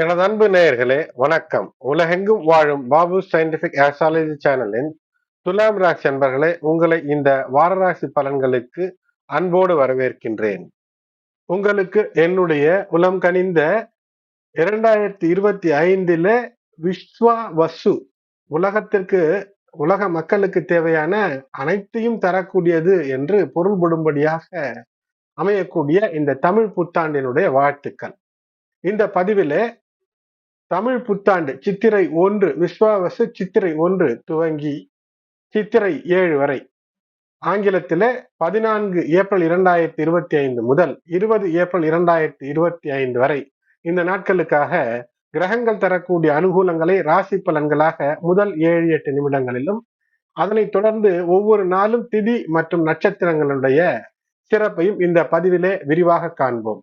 எனது அன்பு நேயர்களே வணக்கம். உலகெங்கும் வாழும் பாபு சயின்டிபிக் ஆஸ்ட்ராலஜி சேனலின் துலாம் ராசி அன்பர்களே உங்களை இந்த வாரராசி பலன்களுக்கு அன்போடு வரவேற்கின்றேன். உங்களுக்கு என்னுடைய உலம் கனிந்த இரண்டாயிரத்தி இருபத்தி ஐந்தில் விஸ்வா வசு உலகத்திற்கு உலக மக்களுக்கு தேவையான அனைத்தையும் தரக்கூடியது என்று பொருள்படும்படியாக அமையக்கூடிய இந்த தமிழ் புத்தாண்டினுடைய வாழ்த்துக்கள். இந்த பதிவிலே தமிழ் புத்தாண்டு சித்திரை ஒன்று விஸ்வாவசு சித்திரை ஒன்று துவங்கி சித்திரை ஏழு வரை. ஆங்கிலத்தில பதினான்கு ஏப்ரல் இரண்டாயிரத்தி இருபத்தி ஐந்து முதல் இருபது ஏப்ரல் இரண்டாயிரத்தி இருபத்தி ஐந்து வரை. இந்த நாட்களுக்காக கிரகங்கள் தரக்கூடிய அனுகூலங்களை ராசி பலன்களாக முதல் ஏழு எட்டு நிமிடங்களிலும் அதனைத் தொடர்ந்து ஒவ்வொரு நாளும் திதி மற்றும் நட்சத்திரங்களுடைய சிறப்பையும் இந்த பதிவிலே விரிவாக காண்போம்.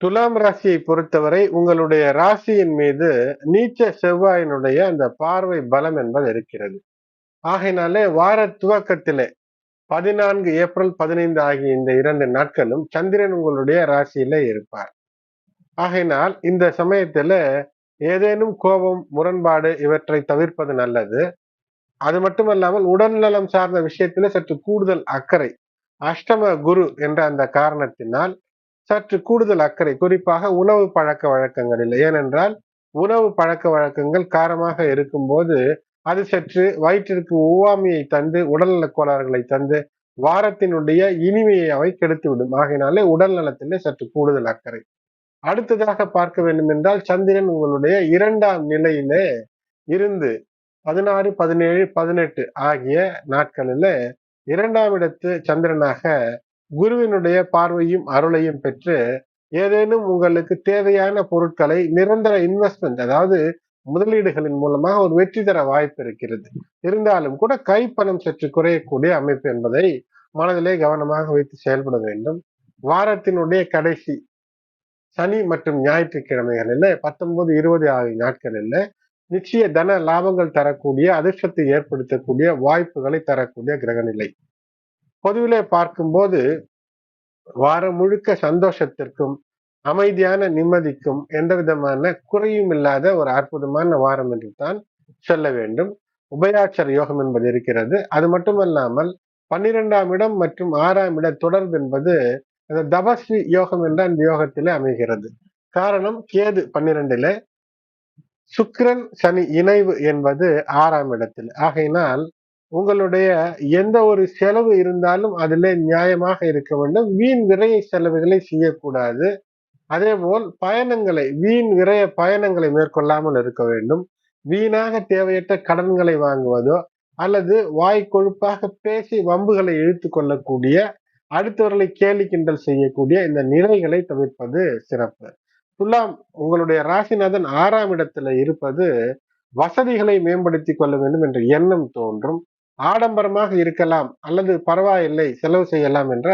துலாம் ராசியை பொறுத்தவரை உங்களுடைய ராசியின் மீது நீச்ச செவ்வாயினுடைய அந்த பார்வை பலம் என்பது இருக்கிறது. ஆகையினாலே வார துவக்கத்திலே பதினான்கு ஏப்ரல் பதினைந்து ஆகிய இந்த இரண்டு நாட்களும் சந்திரன் உங்களுடைய ராசியில இருப்பார். ஆகையினால் இந்த சமயத்துல ஏதேனும் கோபம் முரண்பாடு இவற்றை தவிர்ப்பது நல்லது. அது மட்டுமல்லாமல் உடல்நலம் சார்ந்த விஷயத்துல சற்று கூடுதல் அக்கறை அஷ்டம குரு என்ற அந்த காரணத்தினால் சற்று கூடுதல் அக்கறை குறிப்பாக உணவு பழக்க வழக்கங்களில். ஏனென்றால் உணவு பழக்க வழக்கங்கள் காரமாக இருக்கும்போது அது சற்று வயிற்றிற்கு ஒவ்வாமையை தந்து உடல்நல கோளாறுகளை தந்து வாரத்தினுடைய இனிமையை அவை கெடுத்துவிடும். ஆகையினாலே உடல் நலத்திலே சற்று கூடுதல் அக்கறை. அடுத்ததாக பார்க்க வேண்டும் என்றால் சந்திரன் உங்களுடைய இரண்டாம் நிலையிலே இருந்து பதினாறு பதினேழு பதினெட்டு ஆகிய நாட்களில இரண்டாம் இடத்து சந்திரனாக குருவினுடைய பார்வையும் அருளையும் பெற்று ஏதேனும் உங்களுக்கு தேவையான பொருட்களை நிரந்தர இன்வெஸ்ட்மெண்ட் அதாவது முதலீடுகளின் மூலமாக ஒரு வெற்றி தர வாய்ப்பு இருக்கிறது. இருந்தாலும் கூட கைப்பணம் சற்று குறையக்கூடிய அமைப்பு என்பதை மனதிலே கவனமாக வைத்து செயல்பட வேண்டும். வாரத்தினுடைய கடைசி சனி மற்றும் ஞாயிற்றுக்கிழமைகளில் பத்தொன்பது இருபது ஆகிய நாட்களில் நிச்சய தன லாபங்கள் தரக்கூடிய அதிர்ஷ்டத்தை ஏற்படுத்தக்கூடிய வாய்ப்புகளை தரக்கூடிய கிரகநிலை. பொதுவிலே பார்க்கும்போது வாரம் முழுக்க சந்தோஷத்திற்கும் அமைதியான நிம்மதிக்கும் எந்த விதமான குறையும் இல்லாத ஒரு அற்புதமான வாரம் என்று தான் சொல்ல வேண்டும். உபயாட்சர யோகம் என்பது இருக்கிறது. அது மட்டுமல்லாமல் பன்னிரெண்டாம் இடம் மற்றும் ஆறாம் இட தொடர்பு என்பது அந்த தபஸ்வி யோகம் என்ற அந்த யோகத்திலே அமைகிறது. காரணம் கேது பன்னிரெண்டிலே சுக்கிரன் சனி இணைவு என்பது ஆறாம் இடத்தில். ஆகையினால் உங்களுடைய எந்த ஒரு செலவு இருந்தாலும் அதுல நியாயமாக இருக்க வேண்டும். வீண் விரைய செலவுகளை செய்யக்கூடாது. அதே போல் பயணங்களை வீண் விரைய பயணங்களை மேற்கொள்ளாமல் இருக்க வேண்டும். வீணாக தேவையற்ற கடன்களை வாங்குவதோ அல்லது வாய் கொழுப்பாக பேசி வம்புகளை இழுத்து கொள்ளக்கூடிய அடுத்தவர்களை கேலி கிண்டல் செய்யக்கூடிய இந்த நிலைகளை தவிர்ப்பது சிறப்பு. துலாம் உங்களுடைய ராசிநாதன் ஆறாம் இடத்துல இருப்பது வசதிகளை மேம்படுத்தி கொள்ள வேண்டும் என்ற எண்ணம் தோன்றும். ஆடம்பரமாக இருக்கலாம் அல்லது பரவாயில்லை செலவு செய்யலாம் என்ற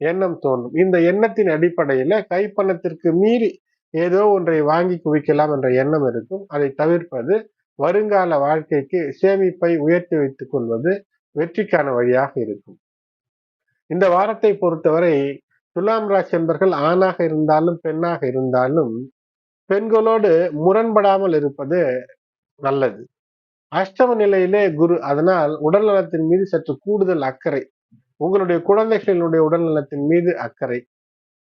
எண்ணம் தோன்றும். இந்த எண்ணத்தின் அடிப்படையில கைப்பணத்திற்கு மீறி ஏதோ ஒன்றை வாங்கி குவிக்கலாம் என்ற எண்ணம் இருக்கும். அதை தவிர்ப்பது வருங்கால வாழ்க்கைக்கு சேமிப்பை உயர்த்தி வைத்துக் கொள்வது வெற்றிக்கான வழியாக இருக்கும். இந்த வாரத்தை பொறுத்தவரை துலாம் ராசி என்பர்கள் ஆணாக இருந்தாலும் பெண்ணாக இருந்தாலும் பெண்களோடு முரண்படாமல் இருப்பது நல்லது. அஷ்டம நிலையிலே குரு அதனால் உடல் நலத்தின் மீது சற்று கூடுதல் அக்கறை. உங்களுடைய குழந்தைகளினுடைய உடல் நலத்தின் மீது அக்கறை.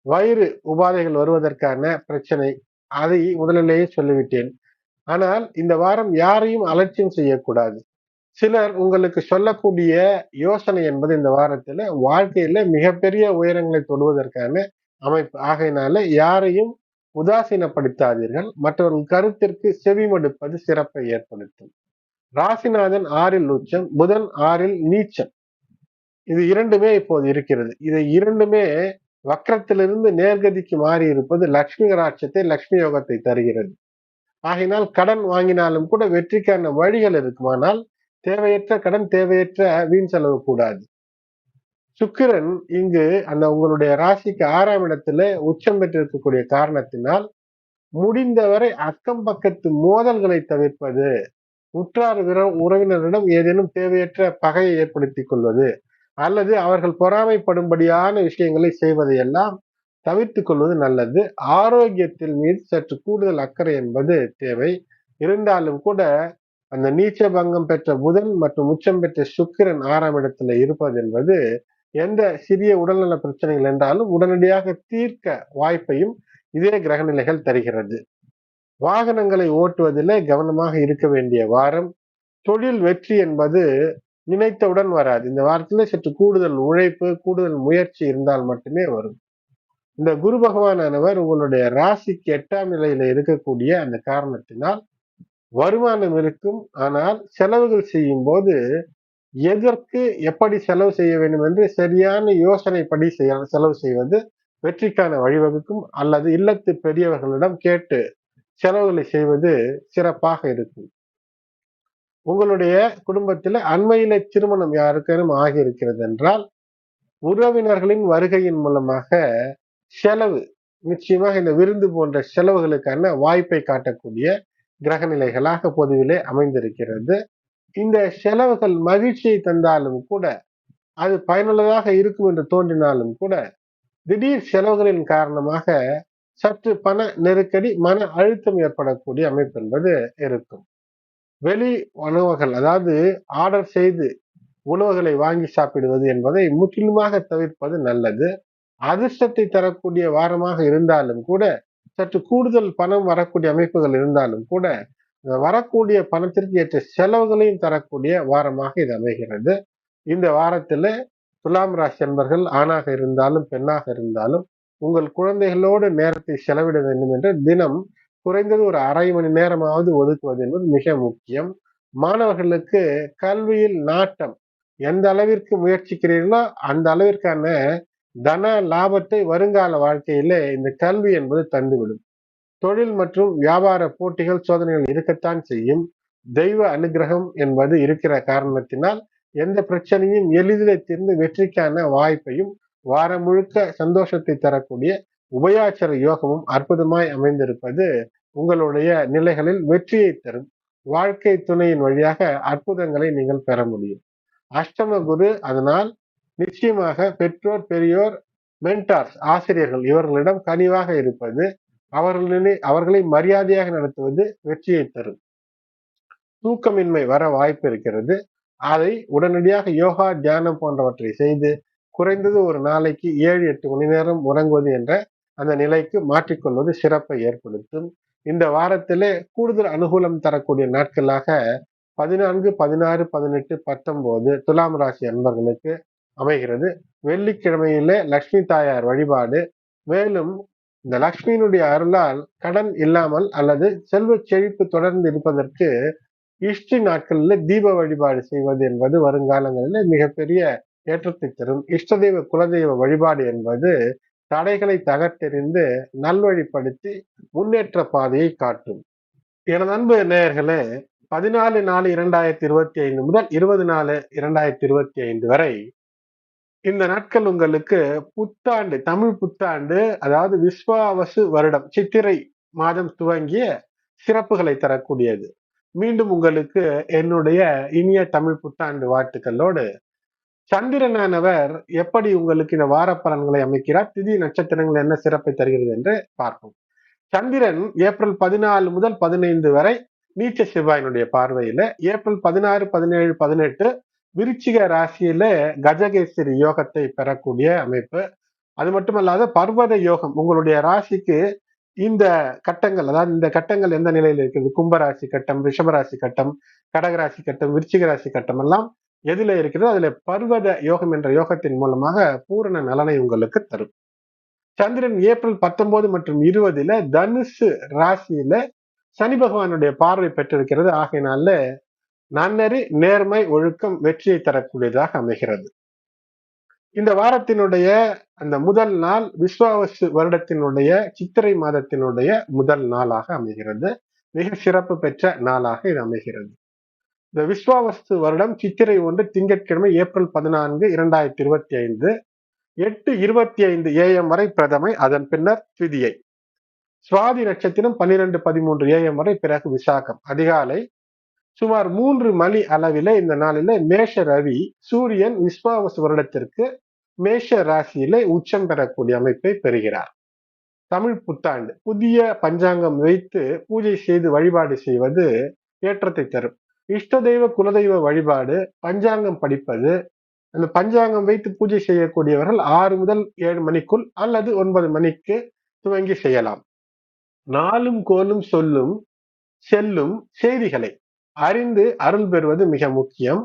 வயிறு உபாதைகள் வருவதற்கான பிரச்சனை அதை முதலிலேயே சொல்லிவிட்டேன். ஆனால் இந்த வாரம் யாரையும் அலட்சியம் செய்யக்கூடாது. சிலர் உங்களுக்கு சொல்லக்கூடிய யோசனை என்பது இந்த வாரத்துல வாழ்க்கையில மிகப்பெரிய உயரங்களை தொடுவதற்கான அமைப்பு. ஆகையினால யாரையும் உதாசீனப்படுத்தாதீர்கள். மற்றவர்கள் கருத்திற்கு செவிமடுப்பது சிறப்பை ஏற்படுத்தும். ராசிநாதன் ஆறில் உச்சம் புதன் ஆறில் நீச்சம். இது இரண்டுமே இப்போது இருக்கிறது. இதை இரண்டுமே வக்கரத்திலிருந்து நேர்கதிக்கு மாறி இருப்பது லக்ஷ்மி ராட்சத்தை லக்ஷ்மி யோகத்தை தருகிறது. ஆகினால் கடன் வாங்கினாலும் கூட வெற்றிக்கான வழிகள் இருக்குமானால் தேவையற்ற கடன் தேவையற்ற வீண் செலவு கூடாது. சுக்கிரன் இங்கு அந்த உங்களுடைய ராசிக்கு ஆறாம் இடத்துல உச்சம் பெற்றிருக்கக்கூடிய காரணத்தினால் முடிந்தவரை அக்கம் பக்கத்து மோதல்களை தவிர்ப்பது உற்றார் உறவினரிடம் ஏதேனும் தேவையற்ற பகையை ஏற்படுத்தி கொள்வது அல்லது அவர்கள் பொறாமைப்படும்படியான விஷயங்களை செய்வதையெல்லாம் தவிர்த்து கொள்வது நல்லது. ஆரோக்கியத்தில் மீது சற்று கூடுதல் அக்கறை என்பது தேவை. இருந்தாலும் கூட அந்த நீச்ச பங்கம் பெற்ற புதன் மற்றும் உச்சம் பெற்ற சுக்கிரன் ஆறாம் இடத்துல இருப்பது என்பது எந்த சிறிய உடல்நல பிரச்சனைகள் என்றாலும் உடனடியாக தீர்க்க வாய்ப்பையும் இதே கிரகநிலைகள் தருகிறது. வாகனங்களை ஓட்டுவதிலே கவனமாக இருக்க வேண்டிய வாரம் தொழில் வெற்றி என்பது நினைத்தவுடன் வராது. இந்த வாரத்துல சற்று கூடுதல் உழைப்பு கூடுதல் முயற்சி இருந்தால் மட்டுமே வரும். இந்த குரு பகவானவர் உங்களுடைய ராசிக்கு எட்டாம் நிலையில இருக்கக்கூடிய அந்த காரணத்தினால் வருமானம் இருக்கும். ஆனால் செலவுகள் செய்யும் போது எதற்கு எப்படி செலவு செய்ய வேண்டும் என்று சரியான யோசனைப்படி செய்ய செலவு செய்வது வெற்றிக்கான வழிவகுக்கும் அல்லது இல்லத்து பெரியவர்களிடம் கேட்டு செலவுகளை செய்வது சிறப்பாக இருக்கும். உங்களுடைய குடும்பத்தில் அண்மையில திருமணம் யாருக்கேனும் ஆகியிருக்கிறது என்றால் உறவினர்களின் வருகையின் மூலமாக செலவு நிச்சயமாக இந்த விருந்து போன்ற செலவுகளுக்கான வாய்ப்பை காட்டக்கூடிய கிரகநிலைகளாக பொதுவிலே அமைந்திருக்கிறது. இந்த செலவுகள் மகிழ்ச்சியை தந்தாலும் கூட அது பயனுள்ளதாக இருக்கும் என்று தோன்றினாலும் கூட திடீர் செலவுகளின் காரணமாக சற்று பண நெருக்கடி மன அழுத்தம் ஏற்படக்கூடிய அமைப்பு என்பது இருக்கும். வெளி உணவுகள் அதாவது ஆர்டர் செய்து உணவுகளை வாங்கி சாப்பிடுவது என்பதை முற்றிலுமாக தவிர்ப்பது நல்லது. அதிர்ஷ்டத்தை தரக்கூடிய வாரமாக இருந்தாலும் கூட சற்று கூடுதல் பணம் வரக்கூடிய அமைப்புகள் இருந்தாலும் கூட வரக்கூடிய பணத்திற்கு ஏற்ற செலவுகளையும் தரக்கூடிய வாரமாக இது அமைகிறது. இந்த வாரத்தில் துலாம் ராசி என்பர்கள் ஆணாக இருந்தாலும் பெண்ணாக இருந்தாலும் உங்கள் குழந்தைகளோடு நேரத்தை செலவிட வேண்டும் என்று தினம் குறைந்தது ஒரு அரை மணி நேரமாவது ஒதுக்குவது என்பது மிக முக்கியம். மாணவர்களுக்கு கல்வியில் நாட்டம் எந்த அளவிற்கு முயற்சிக்கிறீர்களோ அந்த அளவிற்கான தன லாபத்தை வருங்கால வாழ்க்கையிலே இந்த கல்வி என்பது தந்துவிடும். தொழில் மற்றும் வியாபார போட்டிகள் சோதனைகள் இருக்கத்தான் செய்யும். தெய்வ அனுகிரகம் என்பது இருக்கிற காரணத்தினால் எந்த பிரச்சனையும் எளிதில் தீர்ந்து வெற்றிக்கான வாய்ப்பையும் வாரம் முழுக்க சந்தோஷத்தை தரக்கூடிய உபயாச்சர யோகமும் அற்புதமாய் அமைந்திருப்பது உங்களுடைய நிலைகளில் வெற்றியை தரும். வாழ்க்கை துணையின் வழியாக அற்புதங்களை நீங்கள் பெற முடியும். அஷ்டம குரு அதனால் நிச்சயமாக பெற்றோர் பெரியோர் மென்டார்ஸ் ஆசிரியர்கள் இவர்களிடம் கனிவாக இருப்பது அவர்களினை அவர்களை மரியாதையாக நடத்துவது வெற்றியை தரும். தூக்கமின்மை வர வாய்ப்பு இருக்கிறது. அதை உடனடியாக யோகா தியானம் போன்றவற்றை செய்து குறைந்தது ஒரு நாளைக்கு ஏழு எட்டு மணி நேரம் உறங்குவது என்ற அந்த நிலைக்கு மாற்றிக்கொள்வது சிறப்பை ஏற்படுத்தும். இந்த வாரத்திலே கூடுதல் அனுகூலம் தரக்கூடிய நாட்களாக பதினான்கு பதினாறு பதினெட்டு பத்தொன்பது துலாம் ராசி அன்பர்களுக்கு அமைகிறது. வெள்ளிக்கிழமையிலே லக்ஷ்மி தாயார் வழிபாடு. மேலும் இந்த லக்ஷ்மியினுடைய அருளால் கடன் இல்லாமல் அல்லது செல்வ செழிப்பு தொடர்ந்து இருப்பதற்கு இஷ்டி நாட்களில் தீப வழிபாடு செய்வது என்பது வருங்காலங்களில் மிகப்பெரிய ஏற்றத்தை தரும் இஷ்ட தெய்வ குலதெய்வ வழிபாடு என்பது தடைகளை தகர்த்தெறிந்து நல்வழிப்படுத்தி முன்னேற்ற பாதையை காட்டும். எனது அன்பு நேயர்களே பதினாலு நாலு இரண்டாயிரத்தி இருபத்தி ஐந்து முதல் இருபது நாலு இரண்டாயிரத்தி இருபத்தி ஐந்து வரை இந்த நாட்கள் உங்களுக்கு புத்தாண்டு தமிழ் புத்தாண்டு அதாவது விஸ்வாவசு வருடம் சித்திரை மாதம் துவங்கிய சிறப்புகளை தரக்கூடியது. மீண்டும் உங்களுக்கு என்னுடைய இனிய தமிழ் புத்தாண்டு வாழ்த்துக்களோடு சந்திரனானவர் எப்படி உங்களுக்கு இந்த வார பலன்களை அமைக்கிறார்? திதி நட்சத்திரங்கள் என்ன சிறப்பை தருகிறது என்று பார்ப்போம். சந்திரன் ஏப்ரல் பதினாலு முதல் பதினைந்து வரை நீச்ச சிவாயினுடைய பார்வையில ஏப்ரல் பதினாறு பதினேழு பதினெட்டு விருச்சிக ராசியில கஜகேசரி யோகத்தை பெறக்கூடிய அமைப்பு. அது மட்டுமல்லாத பர்வத யோகம் உங்களுடைய ராசிக்கு இந்த கட்டங்கள் அதாவது இந்த கட்டங்கள் எந்த நிலையில இருக்குது? கும்பராசி கட்டம் ரிஷபராசி கட்டம் கடகராசி கட்டம் விருச்சிக ராசி கட்டம் எல்லாம் எதுல இருக்கிறதோ அதுல பர்வத யோகம் என்ற யோகத்தின் மூலமாக பூரண நலனை உங்களுக்கு தரும். சந்திரன் ஏப்ரல் பத்தொன்பது மற்றும் இருபதுல தனுசு ராசியில சனி பகவானுடைய பார்வை பெற்றிருக்கிறது. ஆகையினால நன்னறி நேர்மை ஒழுக்கம் வெற்றியை தரக்கூடியதாக அமைகிறது. இந்த வாரத்தினுடைய அந்த முதல் நாள் விஸ்வாவசு வருடத்தினுடைய சித்திரை மாதத்தினுடைய முதல் நாளாக அமைகிறது. மிக சிறப்பு பெற்ற நாளாக இது அமைகிறது. இந்த விஸ்வாவஸ்து வருடம் சித்திரை ஒன்று திங்கட்கிழமை ஏப்ரல் பதினான்கு இரண்டாயிரத்தி இருபத்தி ஐந்து எட்டு இருபத்தி ஐந்து ஏஎம் வரை பிரதமை அதன் பின்னர் திதியை. சுவாதி நட்சத்திரம் பன்னிரெண்டு பதிமூன்று ஏஎம் வரை பிறகு விசாகம். அதிகாலை சுமார் மூன்று மணி அளவில இந்த நாளில மேஷ ரவி சூரியன் விஸ்வாவசு வருடத்திற்கு மேஷ ராசியிலே உச்சம் பெறக்கூடிய அமைப்பை பெறுகிறார். தமிழ் புத்தாண்டு. புதிய பஞ்சாங்கம் வைத்து பூஜை செய்து வழிபாடு செய்வது ஏற்றத்தை தரும். இஷ்ட தெய்வ குலதெய்வ வழிபாடு பஞ்சாங்கம் படிப்பது அந்த பஞ்சாங்கம் வைத்து பூஜை செய்யக்கூடியவர்கள் ஆறு முதல் ஏழு மணிக்குள் அல்லது ஒன்பது மணிக்கு துவங்கி செய்யலாம். நாளும் கோலும் சொல்லும் செல்லும் செய்திகளை அறிந்து அருள் பெறுவது மிக முக்கியம்.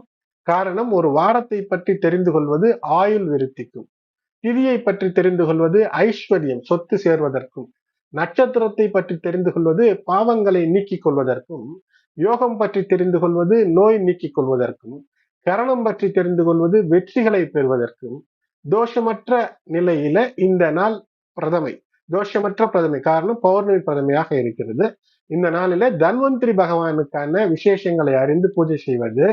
காரணம் ஒரு வாரத்தை பற்றி தெரிந்து கொள்வது ஆயுள் விருத்திக்கும். திதியை பற்றி தெரிந்து கொள்வது ஐஸ்வர்யம் சொத்து சேர்வதற்கும். நட்சத்திரத்தை பற்றி தெரிந்து கொள்வது பாவங்களை நீக்கிக் கொள்வதற்கும். யோகம் பற்றி தெரிந்து கொள்வது நோய் நீக்கிக் கொள்வதற்கும் கரணம் பற்றி தெரிந்து கொள்வது வெற்றிகளை பெறுவதற்கும் தோஷமற்ற நிலையில இந்த நாள் பிரதமை. தோஷமற்ற பிரதமை. காரணம் பௌர்ணமி பிரதமையாக இருக்கிறது. இந்த நாளில தன்வந்திரி பகவானுக்கான விசேஷங்களை அறிந்து பூஜை செய்வது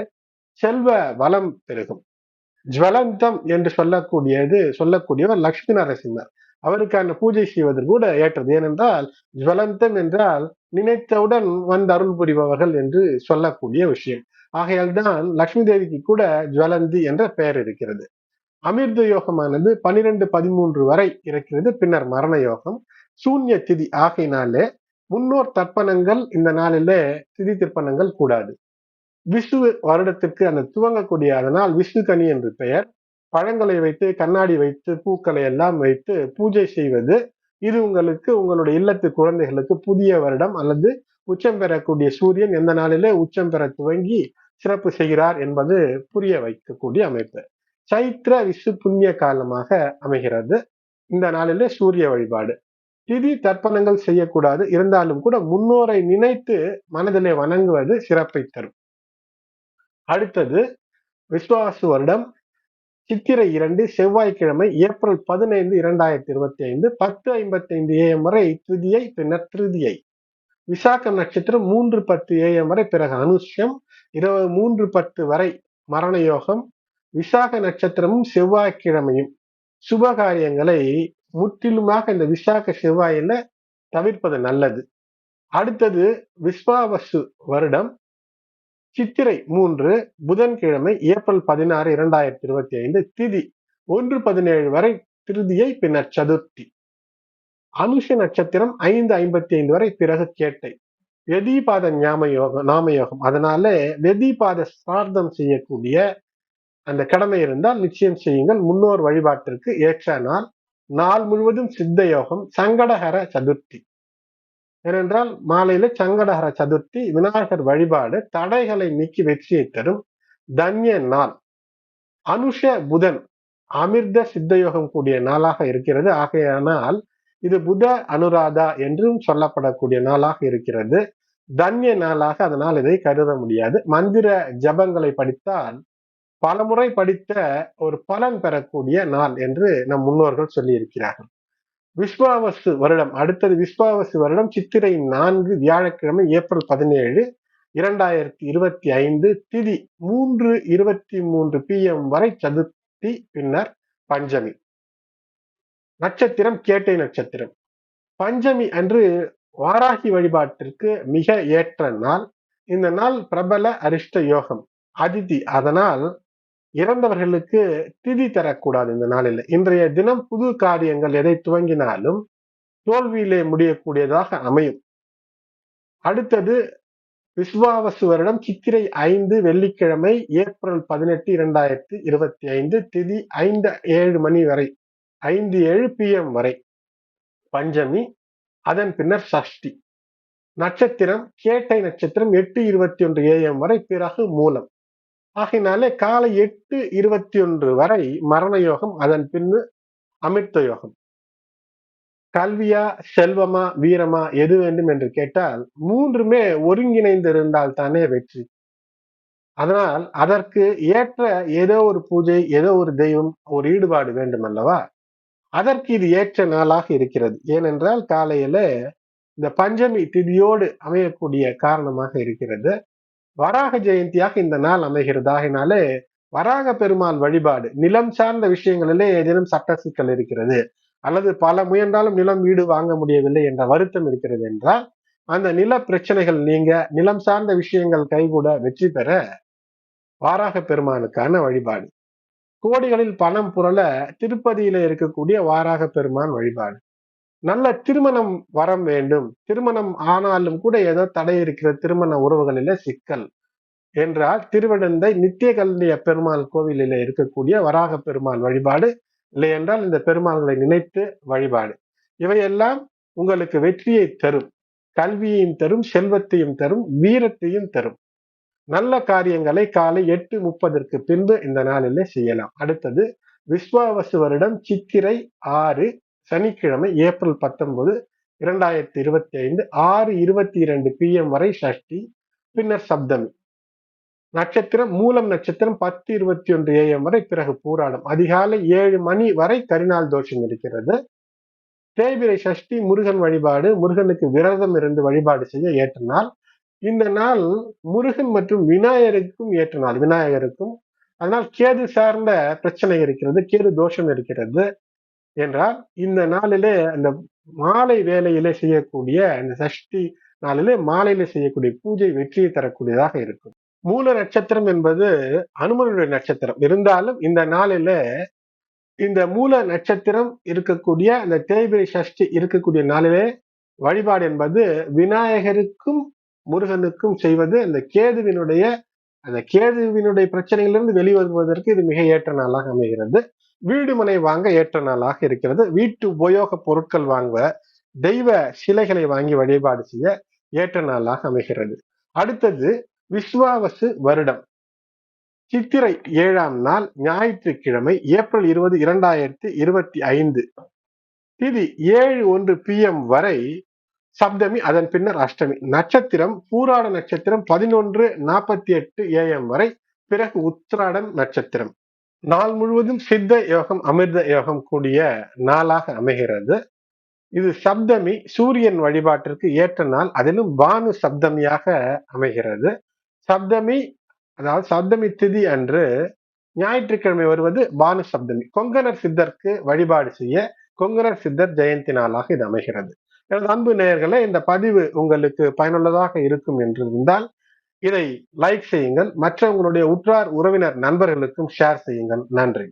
செல்வ வளம் பெருகும். ஜுவலந்தம் என்று சொல்லக்கூடியது சொல்லக்கூடியவர் லக்ஷ்மி நரசிம்மர். அவருக்கான பூஜை செய்வது கூட ஏற்றது. ஏனென்றால் ஜுவலந்தம் என்றால் நினைத்தவுடன் வந்து அருள் புரிபவர்கள் என்று சொல்லக்கூடிய விஷயம். ஆகையால் தான் லக்ஷ்மி தேவிக்கு கூட ஜுவலந்தி என்ற பெயர் இருக்கிறது. அமிர்த யோகமானது பனிரெண்டு பதிமூன்று வரை இருக்கிறது. பின்னர் மரண யோகம். சூன்ய திதி ஆகையினாலே முன்னோர் தர்ப்பணங்கள் இந்த நாளிலே திதி திருப்பணங்கள் கூடாது. விஷ்ணு வருடத்திற்கு அந்த துவங்கக்கூடிய அதனால் விஷ்ணு கனி என்று பெயர். பழங்களை வைத்து கண்ணாடி வைத்து பூக்களை எல்லாம் வைத்து பூஜை செய்வது இது உங்களுக்கு உங்களுடைய இல்லத்து குழந்தைகளுக்கு புதிய வருடம் அல்லது உச்சம் பெறக்கூடிய சூரியன் எந்த நாளிலே உச்சம் பெற துவங்கி சிறப்பு செய்கிறார் என்பது புரிய வைக்கக்கூடிய அமைப்பு. சைத்திர விசு புண்ணிய காலமாக அமைகிறது. இந்த நாளிலே சூரிய வழிபாடு. திதி தர்ப்பணங்கள் செய்யக்கூடாது. இருந்தாலும் கூட முன்னோரை நினைத்து மனதிலே வணங்குவது சிறப்பை தரும். அடுத்தது விஸ்வாசு வருடம். சித்திரை இரண்டு செவ்வாய்க்கிழமை ஏப்ரல் பதினைந்து இரண்டாயிரத்தி இருபத்தி ஐந்து பத்து ஐம்பத்தி ஐந்து ஏஎம் வரை திருதியை பின்னர் திருதியை விசாகம் நட்சத்திரம் மூன்று பத்து ஏஎம் வரை பிறகு அனுஷ்யம் இருபது மூன்று பத்து வரை மரண யோகம் விசாக நட்சத்திரமும் செவ்வாய்க்கிழமையும். சுப காரியங்களை முற்றிலுமாக இந்த விசாக செவ்வாயில தவிர்ப்பது நல்லது. அடுத்தது விஸ்வாவசு வருடம். சித்திரை மூன்று புதன்கிழமை ஏப்ரல் பதினாறு இரண்டாயிரத்தி இருபத்தி ஐந்து திதி ஒன்று பதினேழு வரை திருதியை பின்னர் சதுர்த்தி. அனுஷ நட்சத்திரம் ஐந்து ஐம்பத்தி ஐந்து வரை பிறகு கேட்டை. வெதிபாத ஞாம யோகம். நாமயோகம் அதனால வெதிபாத சார்த்தம் செய்யக்கூடிய அந்த கடமை இருந்தால் நிச்சயம் செய்யுங்கள். முன்னோர் வழிபாட்டிற்கு ஏற்ற நாள். நாள் முழுவதும் சித்த யோகம் சங்கடகர சதுர்த்தி. ஏனென்றால் மாலையில சங்கடஹர சதுர்த்தி விநாயகர் வழிபாடு தடைகளை நீக்கி வெற்றியை தரும் தன்ய நாள். அனுஷ புதன் அமிர்த சித்தயோகம் கூடிய நாளாக இருக்கிறது. ஆகையானால் இது புத அனுராதா என்றும் சொல்லப்படக்கூடிய நாளாக இருக்கிறது. தன்ய நாளாக அதனால் இதை கருத முடியாது. மந்திர ஜபங்களை படித்தால் பலமுறை படித்த ஒரு பலன் பெறக்கூடிய நாள் என்று நம் முன்னோர்கள் சொல்லியிருக்கிறார்கள். விஸ்வாவசு வருடம் அடுத்தது விஸ்வாவசு வருடம் சித்திரை நான்கு வியாழக்கிழமை ஏப்ரல் பதினேழு இரண்டாயிரத்தி இருபத்தி ஐந்து திதி மூன்று இருபத்தி மூன்று பிஎம் வரை சதுர்த்தி பின்னர் பஞ்சமி. நட்சத்திரம் கேட்டை நட்சத்திரம். பஞ்சமி அன்று வாராகி வழிபாட்டிற்கு மிக ஏற்ற நாள். இந்த நாள் பிரபல அரிஷ்ட யோகம். அதிதி அதனால் இறந்தவர்களுக்கு திதி தரக்கூடாது இந்த நாளில். இன்றைய தினம் புது காரியங்கள் எதை துவங்கினாலும் தோல்வியிலே முடியக்கூடியதாக அமையும். அடுத்தது விஸ்வாவசு வருடம் சித்திரை ஐந்து வெள்ளிக்கிழமை ஏப்ரல் பதினெட்டு இரண்டாயிரத்தி இருபத்தி ஐந்து திதி ஐந்து ஏழு மணி வரை ஐந்து ஏழு பி எம் வரை. பஞ்சமி அதன் பின்னர் சஷ்டி. நட்சத்திரம் கேட்டை நட்சத்திரம் எட்டு இருபத்தி ஒன்று ஏஎம் வரை பிறகு மூலம். ஆகினாலே காலை எட்டு இருபத்தி ஒன்று வரை மரண யோகம் அதன் பின்னு அமிர்த யோகம். கல்வியா செல்வமா வீரமா எது வேண்டும் என்று கேட்டால் மூன்றுமே ஒருங்கிணைந்து இருந்தால் தானே வெற்றி. அதனால் அதற்கு ஏற்ற ஏதோ ஒரு பூஜை ஏதோ ஒரு தெய்வம் ஒரு ஈடுபாடு வேண்டும் அல்லவா? அதற்கு இது ஏற்ற நாளாக இருக்கிறது. ஏனென்றால் காலையில இந்த பஞ்சமி திதியோடு அமையக்கூடிய காரணமாக இருக்கிறது. வராக ஜெயந்தியாக இந்த நாள் அமைகிறது. ஆகினாலே வராக பெருமாள் வழிபாடு நிலம் சார்ந்த விஷயங்களிலே ஏதேனும் சட்ட சிக்கல் இருக்கிறது அல்லது பல முயன்றாலும் நிலம் வீடு வாங்க முடியவில்லை என்ற வருத்தம் இருக்கிறது என்றால் அந்த நில பிரச்சனைகள் நீங்க நிலம் சார்ந்த விஷயங்கள் கைகூட வெற்றி பெற வாராக பெருமானுக்கான வழிபாடு. கோடிகளில் பணம் புரள திருப்பதியில இருக்கக்கூடிய வாராக பெருமான் வழிபாடு. நல்ல திருமணம் வரம் வேண்டும். திருமணம் ஆனாலும் கூட ஏதோ தடை இருக்கிற திருமண உறவுகளில சிக்கல். என்றால் திருவடந்தை நித்திய கல்லிய பெருமாள் கோவிலில் இருக்கக்கூடிய வராக பெருமாள் வழிபாடு. இல்லை என்றால் இந்த பெருமாள்களை நினைத்து வழிபாடு. இவையெல்லாம் உங்களுக்கு வெற்றியை தரும். கல்வியையும் தரும் செல்வத்தையும் தரும் வீரத்தையும் தரும். நல்ல காரியங்களை காலை எட்டு முப்பதற்கு பின்பு இந்த நாளிலே செய்யலாம். அடுத்தது விஸ்வாவசு வருடம் சித்திரை ஆறு சனிக்கிழமை ஏப்ரல் பத்தொன்பது இரண்டாயிரத்தி இருபத்தி ஐந்து ஆறு இருபத்தி இரண்டு பிஎம் வரை சஷ்டி பின்னர் சப்தமி. நட்சத்திரம் மூலம் நட்சத்திரம் பத்து இருபத்தி ஒன்று ஏஎம் வரை பிறகு பூராடம். அதிகாலை ஏழு மணி வரை கரிநாள் தோஷம் இருக்கிறது. தேய்பிரை சஷ்டி முருகன் வழிபாடு முருகனுக்கு விரதம் இருந்து வழிபாடு செய்ய ஏற்ற நாள் இந்த நாள் முருகன் மற்றும் விநாயகருக்கும் ஏற்ற நாள். விநாயகருக்கும் அதனால் கேது சார்ந்த பிரச்சனை இருக்கிறது கேது தோஷம் இருக்கிறது. என்றால் இந்த நாளிலே அந்த மாலை வேலையிலே செய்யக்கூடிய அந்த சஷ்டி நாளிலே மாலையில செய்யக்கூடிய பூஜை வெற்றியை தரக்கூடியதாக இருக்கும். மூல நட்சத்திரம் என்பது அனுமனுடைய நட்சத்திரம். இருந்தாலும் இந்த நாளில இந்த மூல நட்சத்திரம் இருக்கக்கூடிய அந்த தேய்பிரை சஷ்டி இருக்கக்கூடிய நாளிலே வழிபாடு என்பது விநாயகருக்கும் முருகனுக்கும் செய்வது அந்த கேதுவினுடைய அந்த கேதுவினுடைய பிரச்சனைகளிலிருந்து வெளிவருவதற்கு இது மிக ஏற்ற நாளாக அமைகிறது. வீடு மனை வாங்க ஏற்ற நாளாக இருக்கிறது. வீட்டு உபயோக பொருட்கள் வாங்க தெய்வ சிலைகளை வாங்கி வழிபாடு செய்ய ஏற்ற நாளாக அமைகிறது. அடுத்தது விஸ்வாவசு வருடம். சித்திரை ஏழாம் நாள் ஞாயிற்றுக்கிழமை ஏப்ரல் இருபது இரண்டாயிரத்தி இருபத்தி ஐந்து. திதி ஏழு ஒன்று பி எம் வரை சப்தமி அதன் பின்னர் அஷ்டமி. நட்சத்திரம் பூராட நட்சத்திரம் பதினொன்று நாற்பத்தி எட்டு ஏஎம் வரை பிறகு உத்திராடன் நட்சத்திரம். நாள் முழுவதும் சித்த யோகம் அமிர்த யோகம் கூடிய நாளாக அமைகிறது. இது சப்தமி சூரியன் வழிபாட்டிற்கு ஏற்ற நாள். அதிலும் பானு சப்தமியாக அமைகிறது. சப்தமி அதாவது சப்தமி திதி அன்று ஞாயிற்றுக்கிழமை வருவது பானு சப்தமி. கொங்கணர் சித்தருக்கு வழிபாடு செய்ய கொங்கணர் சித்தர் ஜெயந்தி நாளாக இது அமைகிறது. எனது அன்பு நேயர்களே இந்த பதிவு உங்களுக்கு பயனுள்ளதாக இருக்கும் என்று இருந்தால் இதை லைக் செய்யுங்கள். மற்றவங்களுடைய உற்றார் உறவினர் நண்பர்களுக்கும் ஷேர் செய்யுங்கள். நன்றி.